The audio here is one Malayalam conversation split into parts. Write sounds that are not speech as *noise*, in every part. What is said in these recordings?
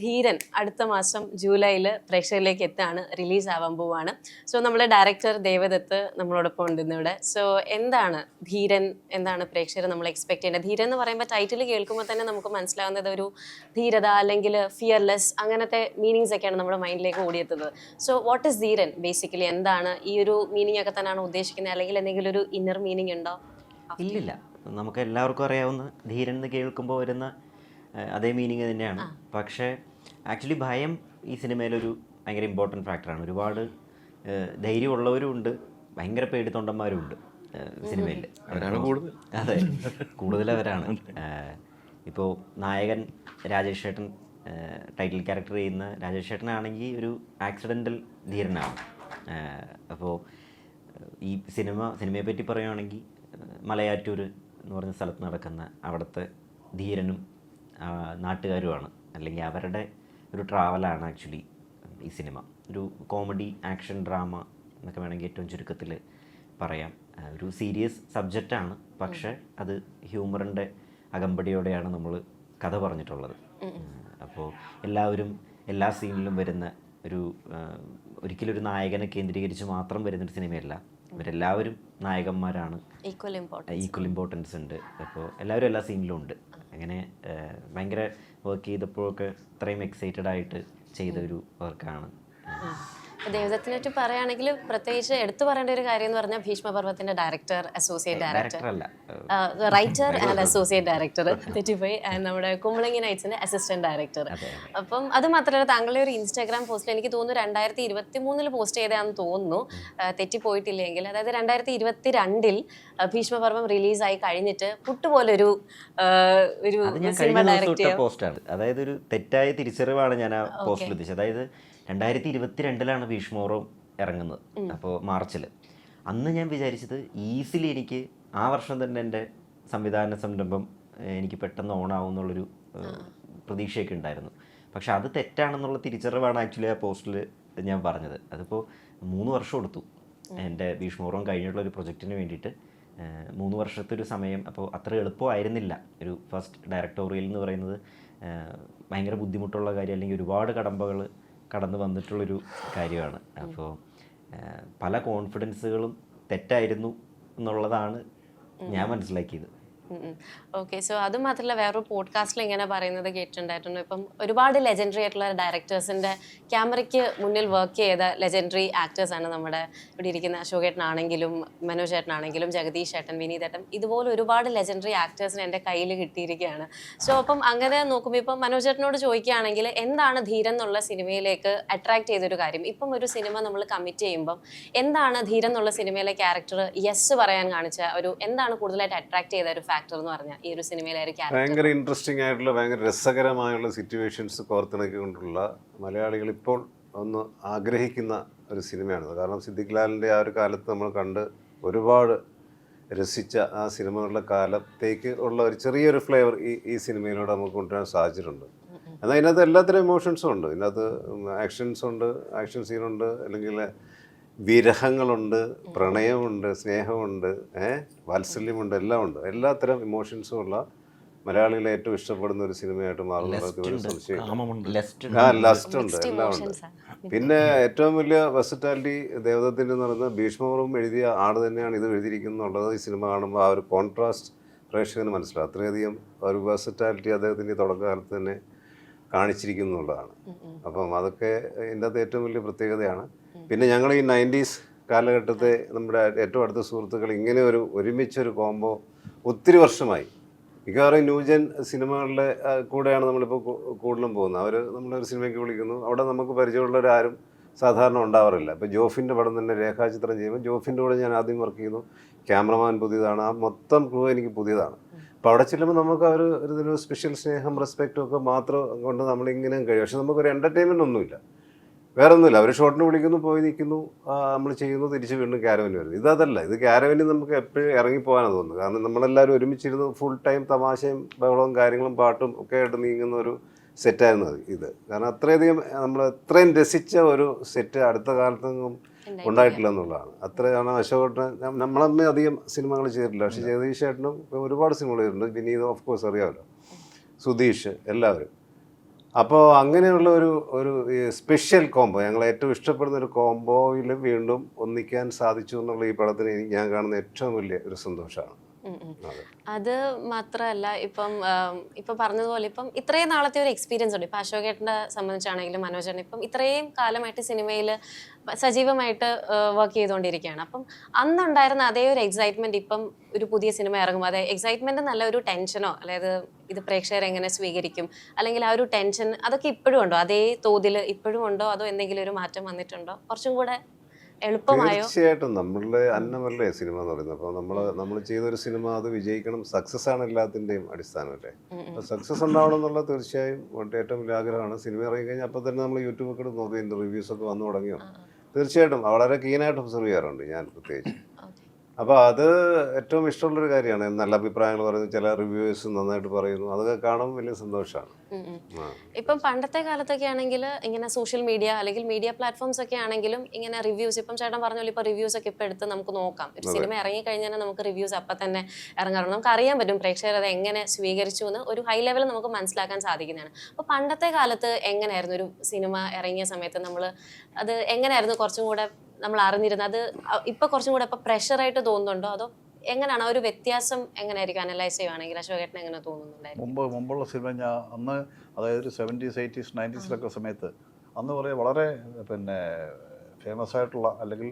ധീരൻ അടുത്ത മാസം ജൂലൈയിൽ പ്രേക്ഷകരിലേക്ക് എത്താണ് റിലീസ് ആവാൻ പോവാണ്. സോ നമ്മുടെ ഡയറക്ടർ ദേവദത്ത് നമ്മളോടൊപ്പം ഉണ്ട് ഇന്നിവിടെ. സോ എന്താണ് ധീരൻ? എന്താണ് പ്രേക്ഷകർ നമ്മൾ എക്സ്പെക്ട് ചെയ്യേണ്ടത്? ധീരൻ എന്ന് പറയുമ്പോൾ ടൈറ്റിൽ കേൾക്കുമ്പോൾ തന്നെ നമുക്ക് മനസ്സിലാവുന്നത് ഒരു ധീരത അല്ലെങ്കിൽ ഫിയർലെസ് അങ്ങനത്തെ മീനിങ്സ് ഒക്കെയാണ് നമ്മുടെ മൈൻഡിലേക്ക് ഓടിയെത്തുന്നത്. So what is Dheeran? Basically എന്താണ്? ഈ ഒരു മീനിങ് ഒക്കെ തന്നെയാണ് ഉദ്ദേശിക്കുന്നത്? അല്ലെങ്കിൽ എന്തെങ്കിലും ഒരു ഇന്നർ മീനിങ് ഉണ്ടോ? ഇല്ലില്ല. നമുക്ക് എല്ലാവർക്കും അറിയാവുന്ന ധീരൻ എന്ന് കേൾക്കുമ്പോൾ വരുന്ന അതേ മീനിങ് തന്നെയാണ്. പക്ഷേ ആക്ച്വലി ഭയം ഈ സിനിമയിലൊരു ഭയങ്കര ഇമ്പോർട്ടന്റ് ഫാക്ടറാണ് ഒരുപാട് ധൈര്യമുള്ളവരും ഉണ്ട്. ഭയങ്കര പേടിത്തൊണ്ടന്മാരും ഉണ്ട് സിനിമയിൽ. അവരാണ് കൂടുതൽ. അതെ കൂടുതൽ അവരാണ് ഇപ്പോൾ നായകൻ രാജേഷ് ചേട്ടൻ ടൈറ്റിൽ ക്യാരക്ടർ ചെയ്യുന്ന രാജേഷ് ചേട്ടനാണെങ്കിൽ ഒരു ആക്സിഡന്റൽ ധീരനാണ്. അപ്പോൾ ഈ സിനിമ സിനിമയെ പറ്റി പറയുകയാണെങ്കിൽ മലയാറ്റൂർ എന്ന് പറഞ്ഞ സ്ഥലത്ത് നടക്കുന്ന അവിടുത്തെ ധീരനും നാട്ടുകാരുമാണ്. അല്ലെങ്കിൽ അവരുടെ ഒരു ട്രാവലാണ് ആക്ച്വലി ഈ സിനിമ. ഒരു കോമഡി ആക്ഷൻ ഡ്രാമ എന്നൊക്കെ വേണമെങ്കിൽ ഏറ്റവും ചുരുക്കത്തിൽ പറയാം. ഒരു സീരിയസ് സബ്ജക്റ്റാണ്. പക്ഷേ അത് ഹ്യൂമറിന്റെ അകമ്പടിയോടെയാണ് നമ്മൾ കഥ പറഞ്ഞിട്ടുള്ളത്. അപ്പോൾ എല്ലാവരും എല്ലാ സീനിലും വരുന്ന ഒരു ഒരിക്കലും ഒരു നായകനെ കേന്ദ്രീകരിച്ച് മാത്രം വരുന്നൊരു സിനിമയല്ല. ഇവരെല്ലാവരും നായകന്മാരാണ്. ഈക്വൽ ഇമ്പോർട്ടൻസ് ഉണ്ട്. അപ്പോൾ എല്ലാവരും എല്ലാ സീനിലും ഉണ്ട്. അങ്ങനെ ഭയങ്കര വർക്ക് ചെയ്തപ്പോഴൊക്കെ ഇത്രയും എക്സൈറ്റഡ് ആയിട്ട് ചെയ്ത ഒരു വർക്കാണ് ദേവദത്തിനെ പറ്റി പറയുകയാണെങ്കിൽ പ്രത്യേകിച്ച് എടുത്തു പറയേണ്ട ഒരു കാര്യം എന്ന് പറഞ്ഞാൽ ഭീഷ്മപർവത്തിന്റെ director associate director writer and associate director തെറ്റിപ്പോയി. ആൻഡ് നമ്മുടെ കുമ്പളങ്ങി നൈറ്റ്സിന്റെ അസിസ്റ്റന്റ് ഡയറക്ടർ അപ്പം അത് മാത്രമല്ല താങ്കളുടെ ഒരു ഇൻസ്റ്റാഗ്രാം പോസ്റ്റിൽ എനിക്ക് തോന്നുന്നു രണ്ടായിരത്തി ഇരുപത്തി മൂന്നിൽ പോസ്റ്റ് ചെയ്തതാണെന്ന് തോന്നുന്നു തെറ്റിപ്പോയിട്ടില്ലെങ്കിൽ അതായത് രണ്ടായിരത്തി ഇരുപത്തി രണ്ടിൽ ഭീഷ്മപർവം റിലീസായി കഴിഞ്ഞിട്ട് പുട്ടുപോലൊരു ഒരു സിനിമ ഡയറക്ടർ പോസ്റ്റാണ് അതായത് ഒരു തെറ്റായ തിരിച്ചറിവാണ് ഞാൻ ആ പോസ്റ്റിൽ ഉദ്ദേശിച്ചത്. അതായത് രണ്ടായിരത്തി ഇരുപത്തി രണ്ടിലാണ് ഭീഷ്മോറം ഇറങ്ങുന്നത് അപ്പോൾ മാർച്ചിൽ അന്ന് ഞാൻ വിചാരിച്ചത് ഈസിലി എനിക്ക് ആ വർഷം തന്നെ എന്റെ സംവിധാന സംരംഭം എനിക്ക് പെട്ടെന്ന് ഓണാവും എന്നുള്ളൊരു പ്രതീക്ഷയൊക്കെ ഉണ്ടായിരുന്നു. പക്ഷെ അത് തെറ്റാണെന്നുള്ള തിരിച്ചറിവാണ് ആക്ച്വലി ആ പോസ്റ്റിൽ ഞാൻ പറഞ്ഞത്. അതിപ്പോൾ മൂന്ന് വർഷം എടുത്തു എന്റെ ഭീഷ്മോറം കഴിഞ്ഞിട്ടുള്ള ഒരു പ്രൊജക്റ്റിന് വേണ്ടിയിട്ട്. മൂന്ന് വർഷത്തെ ഒരു സമയം അപ്പോൾ അത്ര എളുപ്പമായിരുന്നില്ല. ഒരു ഫസ്റ്റ് ഡയറക്ടോറിയൽ എന്ന് പറയുന്നത് ഭയങ്കര ബുദ്ധിമുട്ടുള്ള കാര്യം അല്ലെങ്കിൽ ഒരുപാട് കടമ്പകൾ കടന്നു വന്നിട്ടുള്ളൊരു കാര്യമാണ്. അപ്പോൾ പല കോൺഫിഡൻസുകളും തെറ്റായിരുന്നു എന്നുള്ളതാണ് ഞാൻ മനസ്സിലാക്കിയത്. ഓക്കെ സോ അത് മാത്രമല്ല വേറൊരു പോഡ്കാസ്റ്റിൽ ഇങ്ങനെ പറയുന്നത് കേട്ടിട്ടുണ്ടായിരുന്നു. ഇപ്പം ഒരുപാട് ലെജൻഡറി ആയിട്ടുള്ള ഡയറക്ടേഴ്സിന്റെ ക്യാമറയ്ക്ക് മുന്നിൽ വർക്ക് ചെയ്ത ലെജൻഡറി ആക്ടേഴ്സാണ് നമ്മുടെ ഇവിടെ ഇരിക്കുന്ന അശോക് ഏട്ടനാണെങ്കിലും മനോജ് ഏട്ടനാണെങ്കിലും ജഗദീഷ് ഏട്ടൻ വിനീത് ഏട്ടൻ ഇതുപോലെ ഒരുപാട് ലെജൻഡറി ആക്ടേഴ്സിന് എന്റെ കയ്യിൽ കിട്ടിയിരിക്കുകയാണ്. സോ അപ്പം അങ്ങനെ നോക്കുമ്പോൾ ഇപ്പം മനോജ് ഏട്ടനോട് ചോദിക്കുകയാണെങ്കിൽ എന്താണ് ധീരൻ എന്നുള്ള സിനിമയിലേക്ക് അട്രാക്ട് ചെയ്തൊരു കാര്യം? ഇപ്പം ഒരു സിനിമ നമ്മൾ കമ്മിറ്റ് ചെയ്യുമ്പം എന്താണ് ധീരൻ എന്നുള്ള സിനിമയിലെ ക്യാരക്ടർ യെസ് പറയാൻ കാണിച്ച ഒരു എന്താണ് കൂടുതലായിട്ട് അട്രാക്ട് ചെയ്ത ഒരു ഫാക്ടർ എന്ന് പറഞ്ഞാൽ ഈ ഒരു സിനിമയിലെ ഒരു ഭയങ്കര ഇൻട്രസ്റ്റിംഗ് ആയിട്ടുള്ള ഭയങ്കര രസകരമായുള്ള സിറ്റുവേഷൻസ് കോർത്തിണക്കിക്കൊണ്ടുള്ള മലയാളികൾ ഇപ്പോൾ ഒന്ന് ആഗ്രഹിക്കുന്ന ഒരു സിനിമയാണത് കാരണം സിദ്ദിഖ് ലാലിന്റെ ആ ഒരു കാലത്ത് നമ്മൾ കണ്ട് ഒരുപാട് രസിച്ച ആ സിനിമകളുടെ കാലത്തേക്ക് ഉള്ള ഒരു ചെറിയൊരു ഫ്ലേവർ ഈ ഈ സിനിമയിലൂടെ നമുക്ക് കൊണ്ടുവരാൻ സാധിച്ചിട്ടുണ്ട്. എന്നാൽ ഇതിനകത്ത് എല്ലാത്തരം ഇമോഷൻസും ഉണ്ട്. ഇതിനകത്ത് ആക്ഷൻസ് ഉണ്ട് ആക്ഷൻ സീനുണ്ട് അല്ലെങ്കിൽ വിരഹങ്ങളുണ്ട് പ്രണയമുണ്ട് സ്നേഹമുണ്ട് ഏഹ് വാത്സല്യമുണ്ട് എല്ലാം ഉണ്ട് എല്ലാത്തരം ഇമോഷൻസും ഉള്ള മലയാളികളെ ഏറ്റവും ഇഷ്ടപ്പെടുന്ന ഒരു സിനിമയായിട്ട് മാറുന്നത് ഒരു സംശയം. ആ ലസ്റ്റ് ഉണ്ട് എല്ലാം ഉണ്ട് പിന്നെ ഏറ്റവും വലിയ വെസറ്റാലിറ്റി ദേവദത്തിന്റെ എന്ന് പറയുന്നത് ഭീഷ്മപർവം എഴുതിയ ആട് തന്നെയാണ് ഇത് എഴുതിയിരിക്കുന്നുള്ളത് ഈ സിനിമ കാണുമ്പോൾ ആ ഒരു കോൺട്രാസ്റ്റ് പ്രേക്ഷകന് മനസ്സിലാവും. അത്രയധികം ഒരു വെസറ്റാലിറ്റി അദ്ദേഹത്തിന്റെ തുടക്കകാലത്ത് തന്നെ കാണിച്ചിരിക്കുന്നു എന്നുള്ളതാണ്. അപ്പം അതൊക്കെ ഇതിന്റെ അകത്ത് ഏറ്റവും വലിയ പ്രത്യേകതയാണ്. പിന്നെ ഞങ്ങൾ ഈ നയന്റീസ് കാലഘട്ടത്തെ നമ്മുടെ ഏറ്റവും അടുത്ത സുഹൃത്തുക്കൾ ഇങ്ങനെ ഒരു ഒരുമിച്ചൊരു കോംബോ ഒത്തിരി വർഷമായി. മിക്കവാറും ന്യൂജൻ സിനിമകളുടെ ആ, കൂടെയാണ് നമ്മളിപ്പോൾ കൂടുതലും പോകുന്നത്. അവർ നമ്മളൊരു സിനിമയ്ക്ക് വിളിക്കുന്നു. അവിടെ നമുക്ക് പരിചയമുള്ളവരാരും സാധാരണ ഉണ്ടാവാറില്ല. ഇപ്പോൾ ജോഫിന്റെ പടം തന്നെ രേഖാചിത്രം ചെയ്യുമ്പോൾ ജോഫിന്റെ കൂടെ ഞാൻ ആദ്യം വർക്ക് ചെയ്യുന്നു. ക്യാമറമാൻ പുതിയതാണ്. ആ മൊത്തം ക്രൂ എനിക്ക് പുതിയതാണ്. അപ്പോൾ അവിടെ ചെല്ലുമ്പോൾ നമുക്ക് അവർ ഒരു സ്പെഷ്യൽ സ്നേഹം റെസ്പെക്റ്റും ഒക്കെ മാത്രം കൊണ്ട് നമ്മളിങ്ങനെ കഴിയും. പക്ഷെ നമുക്കൊരു എന്റർടൈൻമെന്റ് ഒന്നുമില്ല. വേറെ ഒന്നുമില്ല അവർ ഷോട്ടിന് വിളിക്കുന്നു പോയി നിൽക്കുന്നു. നമ്മൾ ചെയ്യുന്നു തിരിച്ച് വീണ്ടും ക്യാരവന് വരുന്നു. ഇതല്ല ഇത് ക്യാരവന് നമുക്ക് എപ്പോഴും ഇറങ്ങിപ്പോകാനാണ് തോന്നുന്നത്. കാരണം നമ്മളെല്ലാവരും ഒരുമിച്ചിരുന്ന് ഫുൾ ടൈം തമാശയും ബഹളവും കാര്യങ്ങളും പാട്ടും ഒക്കെ ആയിട്ട് നീങ്ങുന്ന ഒരു സെറ്റായിരുന്നു ഇത്. കാരണം അത്രയധികം നമ്മൾ അത്രയും രസിച്ച ഒരു സെറ്റ് അടുത്ത കാലത്തൊന്നും ഉണ്ടായിട്ടില്ല. എന്നുള്ളതാണ്. അത്രയാണ് അശോകട്ടൻ. നമ്മളമ്മ അധികം സിനിമകൾ ചെയ്തിട്ടില്ല. പക്ഷേ ജഗദീഷ് ഏട്ടനും ഒരുപാട് സിനിമകൾ ചെയ്തിട്ടുണ്ട്. വിനീത് ഓഫ് കോഴ്സ് അറിയാമല്ലോ. സുധീഷ് എല്ലാവരും. അപ്പോൾ അങ്ങനെയുള്ള ഒരു ഒരു സ്പെഷ്യൽ കോംബോ ഞങ്ങൾ ഏറ്റവും ഇഷ്ടപ്പെടുന്ന ഒരു കോംബോയിൽ വീണ്ടും ഒന്നിക്കാൻ സാധിച്ചു എന്നുള്ള ഈ പടത്തിന് ഞാൻ കാണുന്ന ഏറ്റവും വലിയ ഒരു സന്തോഷമാണ്. അതെ. മാത്രമല്ല ഇപ്പം ഇപ്പൊ പറഞ്ഞതുപോലെ ഇപ്പം ഇത്രയും നാളത്തെ ഒരു എക്സ്പീരിയൻസ് ഉണ്ട്. ഇപ്പൊ അശോകേട്ടനെ സംബന്ധിച്ചാണെങ്കിലും മനോജേട്ടൻ ഇപ്പം ഇത്രയും കാലമായിട്ട് സിനിമയിൽ സജീവമായിട്ട് വർക്ക് ചെയ്തുകൊണ്ടിരിക്കുകയാണ്. അപ്പം അന്നുണ്ടായിരുന്ന അതേ ഒരു എക്സൈറ്റ്മെന്റ് ഇപ്പം ഒരു പുതിയ സിനിമ ഇറങ്ങുമ്പോൾ അതെ എക്സൈറ്റ്മെന്റ് നല്ല ഒരു ടെൻഷനോ അതായത് ഇത് പ്രേക്ഷകർ എങ്ങനെ സ്വീകരിക്കും അല്ലെങ്കിൽ ആ ഒരു ടെൻഷൻ അതൊക്കെ ഇപ്പോഴും ഉണ്ടോ? അതേ തോതിൽ ഇപ്പോഴും ഉണ്ടോ? അതോ എന്തെങ്കിലും ഒരു മാറ്റം വന്നിട്ടുണ്ടോ? കുറച്ചും കൂടെ എളുപ്പമായോ? തീർച്ചയായിട്ടും. നമ്മളുടെ അന്നമല്ലേ സിനിമ എന്ന് പറയുന്നത്. അപ്പോൾ നമ്മൾ നമ്മൾ ചെയ്തൊരു സിനിമ അത് വിജയിക്കണം. സക്സസ് ആണ് എല്ലാത്തിന്റെയും അടിസ്ഥാനമല്ലേ. അപ്പോൾ സക്സസ് ഉണ്ടാവണം എന്നുള്ള തീർച്ചയായും ഏറ്റവും വലിയ ആഗ്രഹമാണ്. സിനിമ ഇറങ്ങി കഴിഞ്ഞാൽ അപ്പോൾ തന്നെ നമ്മൾ യൂട്യൂബൊക്കെ നോക്കി. റിവ്യൂസ് ഒക്കെ വന്നു തുടങ്ങിയോ? തീർച്ചയായിട്ടും. വളരെ കീനായിട്ട് ഒബ്സർവ് ചെയ്യാറുണ്ട് ഞാൻ പ്രത്യേകിച്ച്. അപ്പോൾ അത് ഏറ്റവും ഇഷ്ടമുള്ളൊരു കാര്യമാണ്. നല്ല അഭിപ്രായങ്ങൾ പറയുന്നു ചില റിവ്യൂവേഴ്സ് നന്നായിട്ട് പറയുന്നു. അതൊക്കെ കാണുമ്പോൾ വലിയ സന്തോഷമാണ്. ഇപ്പം പണ്ടത്തെ കാലത്തൊക്കെ ആണെങ്കിൽ ഇങ്ങനെ സോഷ്യൽ മീഡിയ അല്ലെങ്കിൽ മീഡിയ പ്ലാറ്റ്ഫോംസ് ഒക്കെ ആണെങ്കിലും ഇങ്ങനെ റിവ്യൂസ് ഇപ്പം ചേട്ടൻ പറഞ്ഞ പോലെ ഇപ്പോൾ റിവ്യൂസ് ഒക്കെ ഇപ്പോൾ എടുത്ത് നമുക്ക് നോക്കാം. ഒരു സിനിമ ഇറങ്ങി കഴിഞ്ഞാൽ നമുക്ക് റിവ്യൂസ് അപ്പം തന്നെ ഇറങ്ങാറുണ്ട്. നമുക്ക് അറിയാൻ പറ്റും പ്രേക്ഷകർ അത് എങ്ങനെ സ്വീകരിച്ചു എന്ന് ഒരു ഹൈ ലെവൽ നമുക്ക് മനസ്സിലാക്കാൻ സാധിക്കുന്നതാണ്. അപ്പോൾ പണ്ടത്തെ കാലത്ത് എങ്ങനെയായിരുന്നു ഒരു സിനിമ ഇറങ്ങിയ സമയത്ത് നമ്മൾ അത് എങ്ങനെയായിരുന്നു കുറച്ചും കൂടെ നമ്മൾ അറിഞ്ഞിരുന്നത് അത് ഇപ്പൊ കുറച്ചും കൂടെ ഇപ്പൊ പ്രഷറായിട്ട് തോന്നുന്നുണ്ടോ? അതോ എങ്ങനെയാണ് ആ ഒരു വ്യത്യാസം എങ്ങനെയായിരിക്കും? അനലൈസ് ചെയ്യുവാണെങ്കിൽ അശോകേട്ടൻ എങ്ങനെ തോന്നുന്നുണ്ടായിരുന്നു മുമ്പ് മുമ്പുള്ള സിനിമ ഞാൻ അന്ന് അതായത് ഒരു സെവന്റീസ് എയ്റ്റീസ് നയന്റീസിലൊക്കെ സമയത്ത് അന്ന് കുറേ വളരെ പിന്നെ ഫേമസ് ആയിട്ടുള്ള അല്ലെങ്കിൽ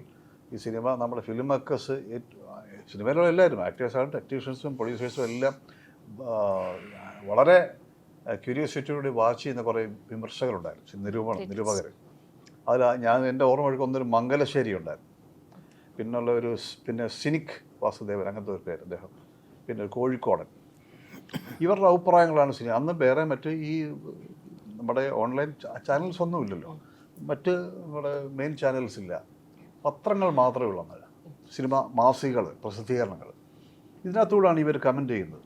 ഈ സിനിമ നമ്മുടെ ഫിലിം മേക്കേഴ്സ് സിനിമയിലുള്ള എല്ലാവരും ആക്ടേഴ്സായിട്ട് ടെക്നീഷ്യൻസും പ്രൊഡ്യൂസേഴ്സും എല്ലാം വളരെ ക്യൂരിയോസിറ്റിയോട് വാച്ച് ചെയ്യുന്ന കുറേ വിമർശകരുണ്ടായിരുന്നു. നിരൂപണം നിരൂപകർ അതിൽ ഞാൻ എന്റെ ഓർമ്മ വഴിക്ക് ഒന്നൊരു മംഗലശ്ശേരി ഉണ്ടായിരുന്നു. പിന്നുള്ള ഒരു പിന്നെ സിനിക് വാസുദേവൻ അങ്ങനത്തെ ഒരു പേര് അദ്ദേഹം. പിന്നെ കോഴിക്കോടൻ. ഇവരുടെ അഭിപ്രായങ്ങളാണ് സിനിമ. അന്ന് വേറെ മറ്റ് ഈ നമ്മുടെ ഓൺലൈൻ ചാനൽസ് ഒന്നും ഇല്ലല്ലോ. മറ്റ് നമ്മുടെ മെയിൻ ചാനൽസ് ഇല്ല. പത്രങ്ങൾ മാത്രമേ ഉള്ളൂ അന്നേരം. സിനിമ മാസികകൾ പ്രസിദ്ധീകരണങ്ങൾ. ഇതിനകത്തൂടാണ് ഇവർ കമന്റ് ചെയ്യുന്നത്.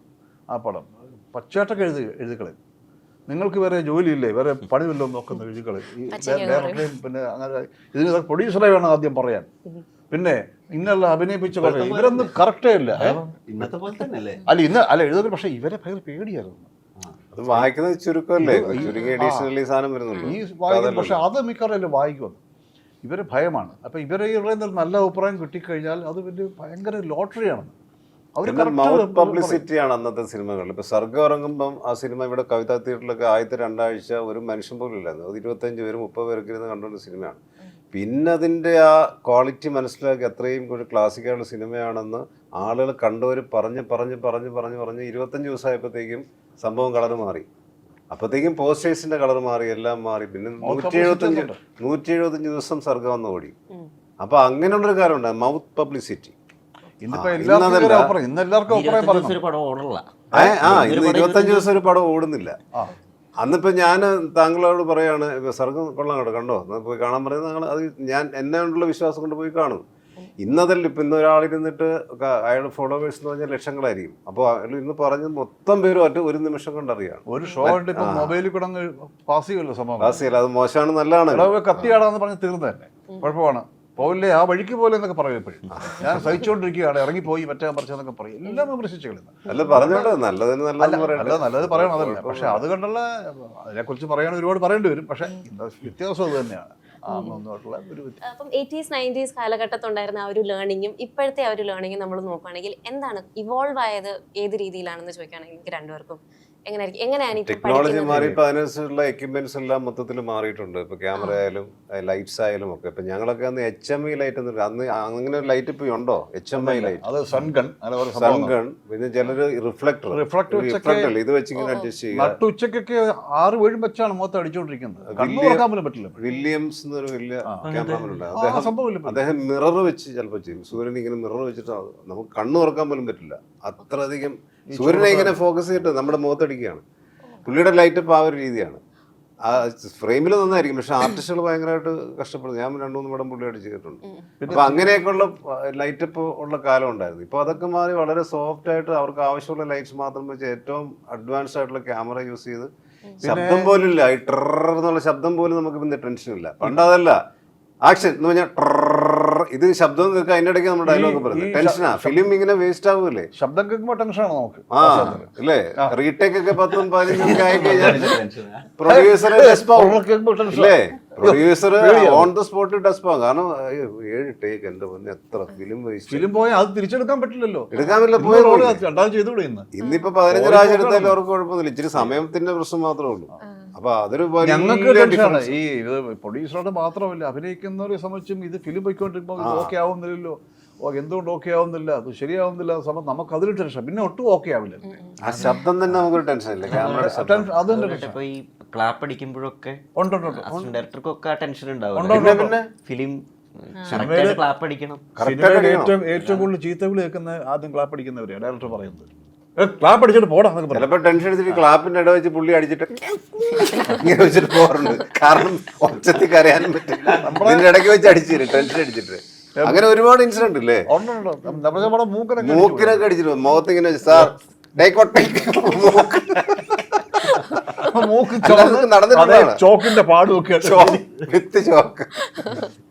ആ പടം. പച്ചേട്ടൊക്കെ എഴുതി എഴുതിക്കളെ നിങ്ങൾക്ക് വേറെ ജോലിയില്ലേ? വേറെ *laughs* പണിയില്ലോ നോക്കുന്ന എഴുതിക്കളെ ഈ ഡയറക്ടറെയും പിന്നെ അങ്ങനെ ഇതിന് പ്രൊഡ്യൂസറെ വേണം ആദ്യം പറയാൻ. പിന്നെ ഇന്നല്ല അഭിനയിപ്പിച്ച പറയാം ഇവരൊന്നും കറക്റ്റേ ഇല്ല. പോലെ തന്നെ അല്ലേ അല്ല ഇന്ന് അല്ല എഴുതുന്നത് പക്ഷേ ഇവരെ ഭയങ്കര പേടിയായിരുന്നു. അത് വായിക്കുന്നത് ചുരുക്കമല്ലേ? ഈ- വായിക്കും. പക്ഷെ അത് മിക്കവാറും വായിക്കും ഇവർ ഭയമാണ്. അപ്പൊ ഇവരെ നല്ല അഭിപ്രായം കിട്ടിക്കഴിഞ്ഞാൽ അത് വലിയ ഭയങ്കര ലോട്ടറിയാണ്. അവർ പിന്നെ മൗത്ത് പബ്ലിസിറ്റിയാണ് അന്നത്തെ സിനിമകളിൽ. ഇപ്പൊ സർഗം ഇറങ്ങുമ്പം ആ സിനിമ ഇവിടെ കവിതാ തിയേറ്ററിലൊക്കെ ആദ്യത്തെ രണ്ടാഴ്ച ഒരു മനുഷ്യൻ പോലും ഇല്ലായിരുന്നു. അത് ഇരുപത്തഞ്ച് പേര് മുപ്പത് പേർക്ക് ഇരുന്ന് കണ്ടുകൊണ്ട് സിനിമയാണ്. പിന്നെ അതിന്റെ ആ ക്വാളിറ്റി മനസ്സിലാക്കി അത്രയും ഒരു ക്ലാസിക്കായുള്ള സിനിമയാണെന്ന് ആളുകൾ കണ്ടവർ പറഞ്ഞ് പറഞ്ഞ് പറഞ്ഞ് പറഞ്ഞ് പറഞ്ഞ് ഇരുപത്തഞ്ച് ദിവസമായപ്പോഴത്തേക്കും സംഭവം കളർ മാറി. അപ്പോഴത്തേക്കും പോസ്റ്റേഴ്സിന്റെ കളർ മാറി എല്ലാം മാറി. പിന്നെ നൂറ്റി എഴുപത്തഞ്ച് നൂറ്റി എഴുപത്തഞ്ച് ദിവസം സർഗം വന്ന് ഓടി. അപ്പൊ അങ്ങനെയുള്ളൊരു കാര്യമുണ്ട് മൗത്ത് പബ്ലിസിറ്റി ഇന്നിപ്പോ എല്ലാവർക്കും ഇന്ന് എല്ലാവർക്കും അഭിപ്രായം ഇരുപത്തഞ്ച് ദിവസം പറഞ്ഞു ഒരു പടം ആ ഇന്ന് ഇരുപത്തഞ്ച് ദിവസം ഒരു പടം ഓടുന്നില്ല അന്നിപ്പോ ഞാൻ താങ്കളോട് പറയാണ് സർഗം കൊള്ളാം കേട്ടോ കണ്ടോ? എന്നാ പോയി കാണാൻ പറയുന്നത് ഞങ്ങൾ അത് ഞാൻ എന്നെ കൊണ്ടുള്ള വിശ്വാസം കൊണ്ട് പോയി കാണും. ഇന്നതല്ല ഇപ്പൊ ഇന്ന് ഒരാളിരുന്നിട്ട് അയാൾ അയാളുടെ ഫോളോവേഴ്സ് എന്ന് പറഞ്ഞാൽ ലക്ഷങ്ങളായിരിക്കും. അപ്പോൾ അയാൾ ഇന്ന് പറഞ്ഞ് മൊത്തം പേരും ഒറ്റ ഒരു നിമിഷം കൊണ്ട് അറിയാം ഒരു ഷോ ഉണ്ട് ഇപ്പൊ മൊബൈലിൽ കൂടെ പാസ് ചെയ്യുമല്ലോ സംഭവം. ആസിയല്ല അത് മോശമാണ് നല്ലതാണ്. കത്തിയാടാന്ന് പറഞ്ഞ് തീർന്നു തന്നെ. കുഴപ്പമാണ്. പോവില്ലേ ആ വഴിക്ക് പോലെ എന്നൊക്കെ പറയും എപ്പോഴും. ഞാൻ സഹിച്ചുകൊണ്ടിരിക്കുകയാണ് ഇറങ്ങി പോയി മറ്റേ മറിച്ചെന്നൊക്കെ പറയും. എല്ലാം വിമർശിച്ചു അല്ല പറഞ്ഞോട്ടെ നല്ലത് അല്ല നല്ലത് നല്ലത് പറയണം അതല്ല. പക്ഷെ അത് കണ്ടുള്ള അതിനെക്കുറിച്ച് പറയാൻ ഒരുപാട് പറയേണ്ടി വരും. പക്ഷെ വ്യത്യാസം അത് തന്നെയാണ്. അപ്പം എയ്റ്റീസ് നയന്റീസ് കാലഘട്ടത്തുണ്ടായിരുന്ന ആ ഒരു ലേണിങ്ങും ഇപ്പോഴത്തെ ആ ഒരു ലേണിങ്ങും നമ്മൾ നോക്കുകയാണെങ്കിൽ എന്താണ് ഇവോൾവ് ആയത് ഏത് രീതിയിലാണെന്ന് ചോദിക്കുകയാണെങ്കിൽ രണ്ടുപേർക്കും എങ്ങനെയായിരിക്കും? എങ്ങനെയാണ് ടെക്നോളജി മാറിയപ്പോൾ അതിനനുസരിച്ചുള്ള എക്യുപ്മെന്റ്സ് എല്ലാം മൊത്തത്തിൽ മാറിയിട്ടുണ്ട്. ഇപ്പൊ ക്യാമറ ആയാലും ലൈറ്റ്സ് ആയാലും ഒക്കെ. ഇപ്പൊ ഞങ്ങളൊക്കെ അന്ന് എച്ച് എം ഐ ലൈറ്റ് എന്ന് അന്ന് അങ്ങനെ ഒരു ലൈറ്റ് ഇപ്പൊ ഉണ്ടോ? എച്ച് എം ഐ ലൈറ്റ് അത് സൺഗൺ സൺഗൺ പിന്നെ ചിലര് റിഫ്ലക്ടർ റിഫ്ലക്ടർ റിഫ്ലക്ടർ ഇത് വെച്ചിങ്ങനെ അഡ്ജസ്റ്റ് ചെയ്യുക. നട്ടുച്ചക്കൊക്കെ ആറ് വീഴും വെച്ചാണ് മുഖത്ത് അടിച്ചുകൊണ്ടിരിക്കുന്നത് കണ്ണു തുറക്കാൻ പോലും പറ്റില്ല വില്യംസ് എന്നൊരു വലിയ ക്യാമറമാൻ ഉണ്ട്. ആ അദ്ദേഹം അദ്ദേഹം മിറർ വെച്ച് ചിലപ്പോൾ ചെയ്യും. സൂര്യൻ ഇങ്ങനെ മിറർ വെച്ചിട്ട് നമുക്ക് കണ്ണു തുറക്കാൻ പോലും പറ്റില്ല. അത്രയധികം സൂര്യനെ ഇങ്ങനെ ഫോക്കസ് ചെയ്തിട്ട് നമ്മുടെ മുഖത്തടിക്കുകയാണ്. പുള്ളിയുടെ ലൈറ്റ് ആ ഒരു രീതിയാണ്. ആ ഫ്രെയിമിൽ നന്നായിരിക്കും പക്ഷെ ആർട്ടിസ്റ്റുകൾ ഭയങ്കരമായിട്ട് കഷ്ടപ്പെടുന്നു ഞാൻ രണ്ട് മൂന്ന് പടം പുള്ളിയായിട്ട് ചെയ്തിട്ടുണ്ട് അപ്പൊ അങ്ങനെയൊക്കെയുള്ള ലൈറ്റ് ഇപ്പോൾ ഉള്ള കാലം ഉണ്ടായിരുന്നു. ഇപ്പൊ അതൊക്കെ മാറി വളരെ സോഫ്റ്റ് ആയിട്ട് അവർക്ക് ആവശ്യമുള്ള ലൈറ്റ്സ് മാത്രം വെച്ച് ഏറ്റവും അഡ്വാൻസ് ആയിട്ടുള്ള ക്യാമറ യൂസ് ചെയ്ത് ശബ്ദം പോലും ഇല്ല. ഈ ട്രർ എന്നുള്ള ശബ്ദം പോലും നമുക്ക് പിന്നെ ടെൻഷൻ ഇല്ല. പണ്ട് അതല്ല. ആക്ഷൻ എന്ന് പറഞ്ഞാൽ ഇത് ശബ്ദം കേൾക്കുക അതിന്റെ ഇടയ്ക്ക് നമ്മുടെ ഡയലോഗ് പറഞ്ഞു ടെൻഷനാ ഫിലിം ഇങ്ങനെ വേസ്റ്റ് ആവൂലേ ശബ്ദം കേൾക്കുമ്പോൾ ടെൻഷനാണ് നമുക്ക്. ആ അല്ലേ റീടേക്ക് ഒക്കെ പത്തും പതിനഞ്ചും ഒക്കെ ആയി കഴിഞ്ഞാൽ പ്രൊഡ്യൂസറെ അല്ലേ പ്രൊഡ്യൂസർ ഓൺ ദ സ്പോട്ട് ഡെസ്പാവും കാരണം ഏഴ് ടേക്ക് എന്റെ മുന്നേ എത്ര ഫിലിം വേസ്റ്റ് ഫിലിം പോയാൽ അത് തിരിച്ചെടുക്കാൻ പറ്റില്ലല്ലോ. എടുക്കാൻ പറ്റില്ല പോയി. രണ്ടാമത് ചെയ്തു ഇന്നിപ്പോ പതിനഞ്ച് പ്രാവശ്യം എടുത്താലും അവർക്ക് കുഴപ്പമൊന്നുമില്ല. ഇച്ചിരി സമയത്തിന്റെ പ്രശ്നം മാത്രമേ ഉള്ളൂ. അപ്പൊ അതൊരു ഞങ്ങൾക്ക്. ഈ ഇത് പ്രൊഡ്യൂസറുടെ മാത്രമല്ല അഭിനയിക്കുന്നവരെ സംബന്ധിച്ചും ഇത് ഫിലിം പോയിക്കൊണ്ടിരിക്കുമ്പോൾ ഓക്കെ ആവുന്നില്ലല്ലോ. ഓ എന്തുകൊണ്ട് ഓക്കെ ആവുന്നില്ല? അത് ശരിയാവുന്നില്ല സമയം നമുക്ക് അതിൽ ടെൻഷൻ പിന്നെ ഒട്ടും ഓക്കെ ആവില്ല ആ ശബ്ദം തന്നെ നമുക്കൊരു ടെൻഷൻ ഇല്ല. ക്യാമറയുടെ ഈ ക്ലാപ്പ് അടിക്കുമ്പോഴൊക്കെ ഡയറക്ടർക്കൊക്കെ ആ ടെൻഷൻ ഉണ്ട്, ഉണ്ടാവും പിന്നെ ഫിലിം സിനിമയിൽ ക്ലാപ്പ് അടിക്കണം. Correct ഏറ്റവും ഏറ്റവും കൂടുതൽ ചീത്തകൾ കേൾക്കുന്ന ആദ്യം ക്ലാപ്പ് അടിക്കുന്നവരെയാണ്. ഡയറക്ടർ പറയുന്നത്. ക്ലാപ്പ് അടിച്ചിട്ട് പോടാ എന്നൊക്കെ പറയും ചിലപ്പോ ടെൻഷൻ എടുത്തിട്ട് ക്ലാപ്പിന്റെ ഇട വെച്ച് പുള്ളി അടിച്ചിട്ട് ഇങ്ങനെ വെച്ചിട്ട് പോകാറുണ്ട് കാരണം ഒച്ചത്തിൽ കരയാനും പറ്റില്ല. ഇതിന്റെ ഇടയ്ക്ക് വെച്ച് അടിച്ചിട്ട് ടെൻഷൻ അടിച്ചിട്ട്. അങ്ങനെ ഒരുപാട് ഇൻസിഡന്റ് ഇല്ലേ? മൂക്കിനൊക്കെ അടിച്ചിട്ട് മുഖത്ത് ഇങ്ങനെ സാർ ഡൈക്കോട്ട് out, take out." മൂക്ക്. അതെ, ചോക്കിന്റെ പാടുമൊക്കെ വിത്ത് ചോക്ക്.